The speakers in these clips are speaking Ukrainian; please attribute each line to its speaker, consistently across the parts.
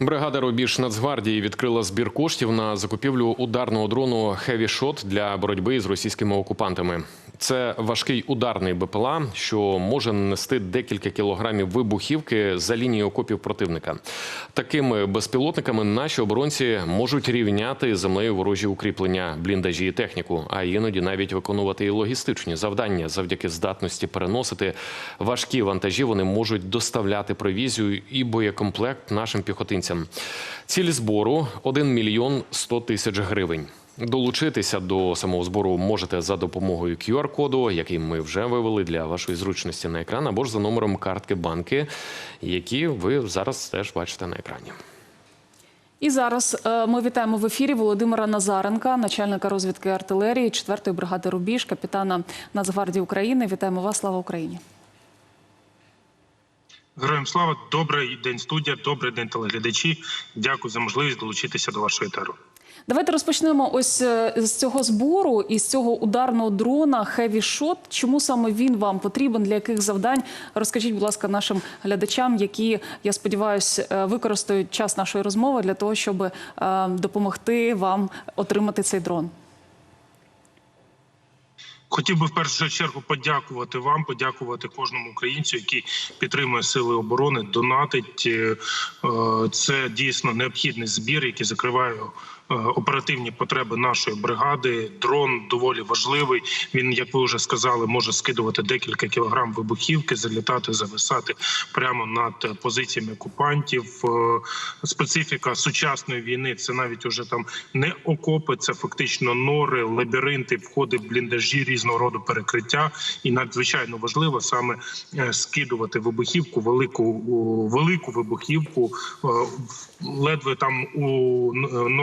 Speaker 1: Бригада Рубіж Нацгвардії відкрила збір коштів на закупівлю ударного дрону «Хевішот» для боротьби з російськими окупантами. Це важкий ударний БПЛА, що може нести декілька кілограмів вибухівки за лінією окопів противника. Такими безпілотниками наші оборонці можуть рівняти землею ворожі укріплення, бліндажі і техніку, а іноді навіть виконувати і логістичні завдання. Завдяки здатності переносити важкі вантажі. Вони можуть доставляти провізію і боєкомплект нашим піхотинцям. Ціль збору 1 мільйон 100 тисяч гривень. Долучитися до самого збору можете за допомогою QR-коду, який ми вже вивели для вашої зручності на екран, або ж за номером картки банки, які ви зараз теж бачите на екрані.
Speaker 2: І зараз е, ми вітаємо в ефірі Володимира Назаренка, начальника розвідки артилерії 4-ї бригади Рубіж, капітана Нацгвардії України. Вітаємо вас, слава Україні!
Speaker 3: Героям слава, добрий день, студія, добрий день, телеглядачі. Дякую за можливість долучитися до вашої етеру.
Speaker 2: Давайте розпочнемо ось е, з цього збору і з цього ударного дрона Heavy Shot. Чому саме він вам потрібен? Для яких завдань? Розкажіть, будь ласка, нашим глядачам, які я сподіваюся використають час нашої розмови для того, щоб е, допомогти вам отримати цей дрон.
Speaker 3: Хотів би в першу чергу подякувати вам, подякувати кожному українцю, який підтримує сили оборони, донатить. Е, е, Це дійсно необхідний збір, який закриває е, оперативні потреби нашої бригади. Дрон доволі важливий. Він, як ви вже сказали, може скидувати декілька кілограм вибухівки, залітати, зависати прямо над позиціями окупантів. Е, Специфіка сучасної війни це навіть уже там не окопи, це фактично нори, лабіринти, входи в бліндажі різного роду перекриття. І надзвичайно важливо саме е, скидувати вибухівку, велику велику вибухівку, е, ледве там у н-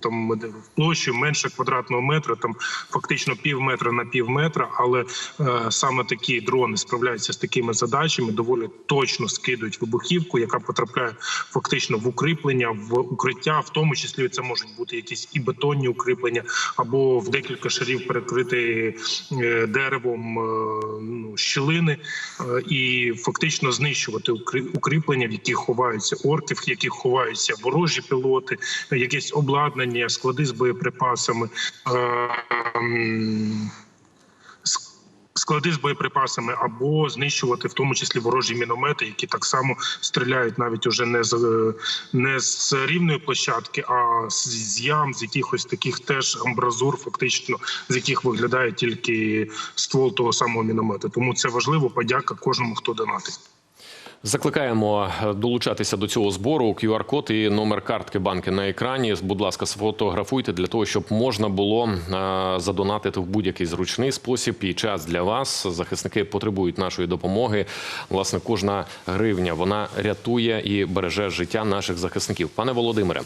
Speaker 3: там в площу менше квадратного метра, там фактично пів метра на пів метра. Але е, саме такі дрони справляються з такими задачами, доволі точно скидують вибухівку, яка потрапляє фактично в укріплення, в укриття, в тому числі це можуть бути якісь і бетонні укріплення, або в декілька шарів перекрити е, деревом е, ну, щілини, е, і фактично знищувати укрі- укріплення, в яких ховаються орки, в яких ховаються ворожі пілоти, якесь обладнання, склади з боєприпасами. е, м, ск- Склади з боєприпасами або знищувати в тому числі ворожі міномети, які так само стріляють навіть уже не з е, не з рівної площадки, а з ям, з якихось таких теж амбразур, фактично з яких виглядає тільки ствол того самого міномета. Тому це важливо. Подяка кожному, хто донатить.
Speaker 1: Закликаємо е, долучатися до цього збору. QR-код і номер картки банки на екрані. Будь ласка, сфотографуйте для того, щоб можна було е, задонатити в будь-який зручний спосіб. І час для вас. Захисники потребують нашої допомоги. Власне, кожна гривня вона рятує і береже життя наших захисників. Пане Володимире,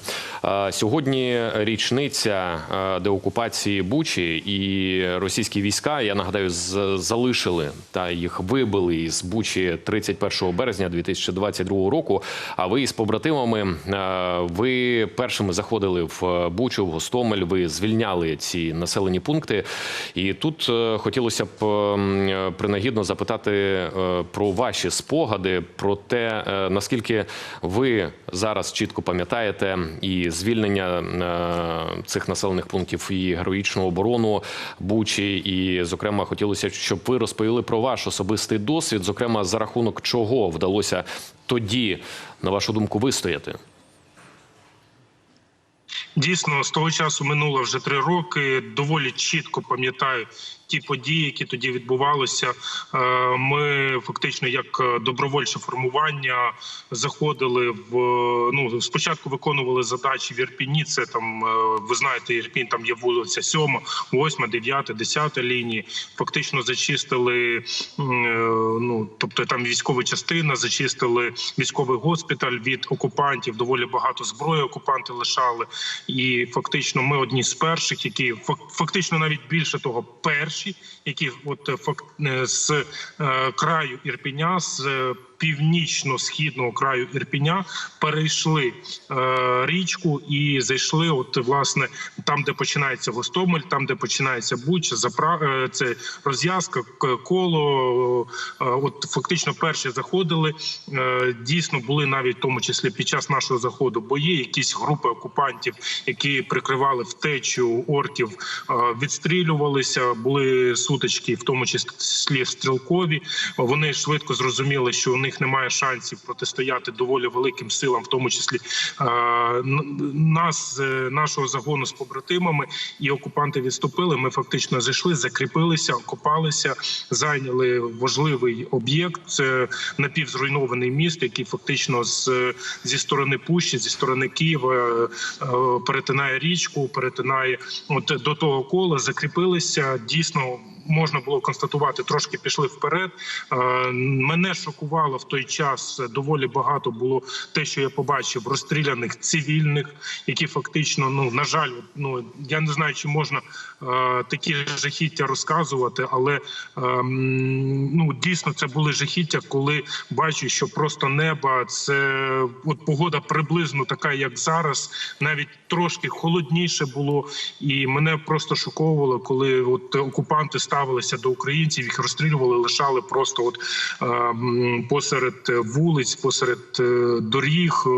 Speaker 1: е, сьогодні річниця деокупації Бучі і російські війська. Я нагадаю, залишили та їх вибили із Бучі 31 березня 2022 року. А ви із побратимами е, ви першими заходили в Бучу, в Гостомель. Ви звільняли ці населені пункти. І тут е, хотілося б е, принагідно запитати е, про ваші спогади, про те, е, наскільки ви зараз чітко пам'ятаєте і звільнення е, цих населених пунктів, і героїчну оборону Бучі. І, зокрема, хотілося, щоб ви розповіли про ваш особистий досвід, зокрема, за рахунок чого вдалося тоді, на вашу думку, вистояти.
Speaker 3: Дійсно, з того часу минуло вже три роки. Доволі чітко пам'ятаю ті події, які тоді відбувалися. Е, Ми фактично, як е, добровольче формування, заходили в ну спочатку виконували задачі в Ірпіні. Це там е, ви знаєте, Ірпінь там є вулиця 7, 8, 9, 10 лінії. Фактично зачистили е, ну тобто там військова частина, зачистили військовий госпіталь від окупантів. Доволі багато зброї окупанти лишали. І фактично, ми одні з перших, які фак- фактично навіть більше того, перші, які от е, е, з е, краю Ірпіня з північно-східного краю Ірпіня, перейшли е, річку і зайшли. От власне там, де починається Гостомель, там де починається Буча, запра... е, це розв'язка, коло. Е, От фактично перші заходили. Е, Дійсно були навіть в тому числі під час нашого заходу бої. Якісь групи окупантів, які прикривали втечу орків, е, відстрілювалися. Були сутички, в тому числі стрілкові. Вони швидко зрозуміли, що у них немає шансів протистояти доволі великим силам, в тому числі е, нас, е, нашого загону з побратимами, і окупанти відступили. Ми фактично зайшли, закріпилися, окопалися, зайняли важливий об'єкт. Це напівзруйнований міст, який фактично з зі сторони Пущі, зі сторони Києва е, перетинає річку, перетинає от до того кола, закріпилися дійсно. Можна було констатувати, трошки пішли вперед. Е, Мене шокувало в той час доволі багато було те, що я побачив розстріляних цивільних, які фактично, ну на жаль, ну я не знаю, чи можна е, такі жахіття розказувати, але е, ну дійсно це були жахіття, коли бачу, що просто неба це от погода приблизно така, як зараз, навіть трошки холодніше було, і мене просто шоковувало, коли от окупанти ставилися до українців, їх розстрілювали, лишали просто от е, посеред вулиць, посеред е, доріг. Е,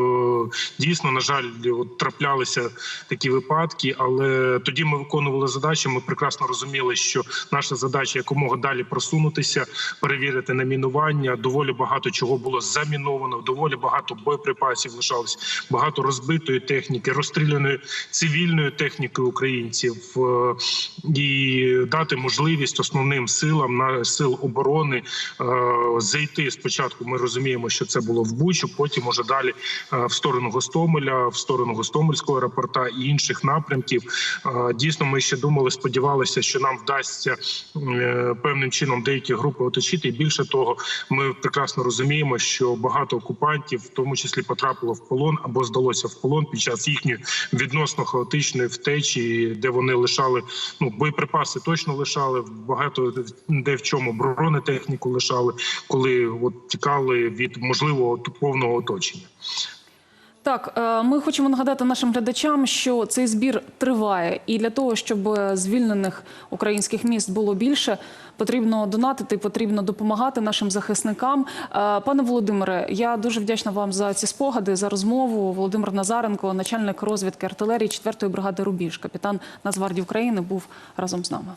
Speaker 3: Дійсно, на жаль, от траплялися такі випадки, але тоді ми виконували задачі. Ми прекрасно розуміли, що наша задача якомога далі просунутися, перевірити на мінування. Доволі багато чого було заміновано, доволі багато боєприпасів лишалось, багато розбитої техніки, розстріляної цивільної техніки українців і дати можливість основним силам на сил оборони е, зайти спочатку. Ми розуміємо, що це було в Бучу, потім уже далі е, в сторону Гостомеля, в сторону Гостомельського аеропорта і інших напрямків. Е, Дійсно, ми ще думали, сподівалися, що нам вдасться певним чином деякі групи оточити. І більше того, ми прекрасно розуміємо, що багато окупантів, в тому числі, потрапило в полон або здалося в полон під час їхньої відносно хаотичної втечі, де вони лишали ну боєприпаси, точно лишали багато де в чому бронетехніку лишали, коли от тікали від можливого повного оточення.
Speaker 2: Так, е, ми хочемо нагадати нашим глядачам, що цей збір триває, і для того, щоб звільнених українських міст було більше, потрібно донатити, потрібно допомагати нашим захисникам. Е, Пане Володимире, я дуже вдячна вам за ці спогади, за розмову. Володимир Назаренко, начальник розвідки артилерії 4-ї бригади Рубіж, капітан Нацгвардії України, був разом з нами.